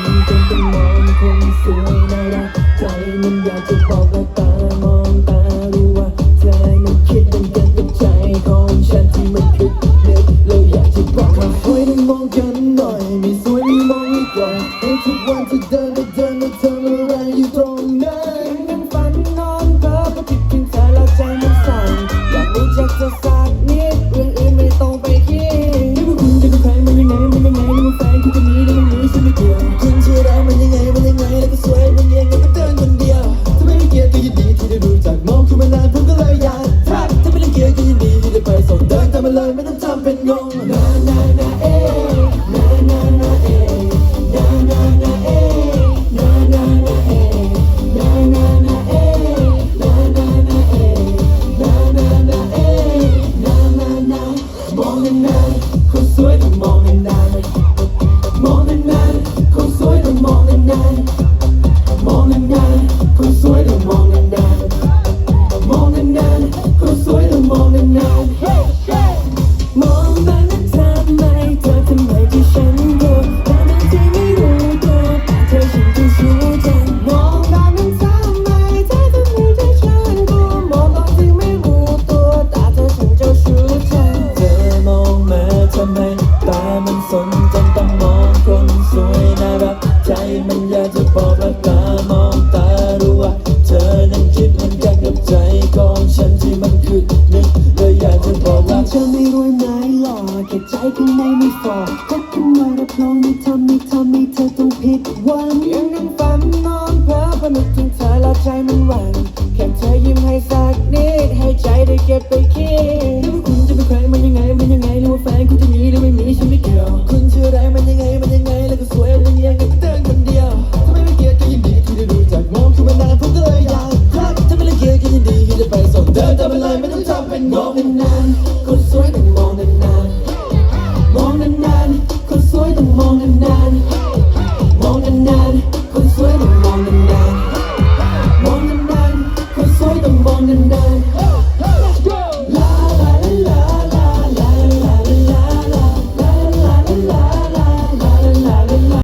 นจนมองคนสวยนใจมันอยากจะบอกว่าตามองตารู้ว่าเธอนั้นคิดมันกันกับใจของฉันที่มันคิดนึกแล้อยากจะบอกว่าห้มองกันหน่อยมีสวยมีมองอีกหน่อยให้ทุกวันจะเดินไปเดินมาทำอาไรอยู่ตรงนั้นานผมก็เลยอยากทักถ้าไม่ได้เกี่ยวก็ยินดีที่ได้ไปส่งเดินตามมาเลยไม่ต้องทำเป็นงงนานานาเอนานานาเอนานานาเอนานานาเอนานานาเอนานานาเอนานานาเอนานานามองนานๆคนสวยต้องมองนานๆมองนานๆคนสวยต้องมองนานๆ ใจข้างในไม่ฝ่อคบกันมารับรองไม่ทำไม่ทำให้เธอต้องผิดหวังยังนั่งฝันนอนเพ้อพอนึกถึงเธอแล้วใจมันหวั่นแค่เธอยิ้มให้สักนิดให้ใจได้เก็บไปคิดไม่ว่าคุณจะเป็นใครมันยังไงมันยังไงหรือว่าแฟนคุณจะมีหรือไม่มีฉันไม่เกี่ยวคุณชื่ออะไรมันยังไงมันยังไงแล้วก็สวยมันยังไงก็เดินคนเดียวถ้าไม่เกี่ยวก็ยินดีที่ได้รู้จักมองคุณมานานผมก็เลยอยากทักถ้าไม่เกี่ยวก็ยินดีที่ได้ไปส่งเดินตามมาเลยไม่ต้องทำเป็นงง ต้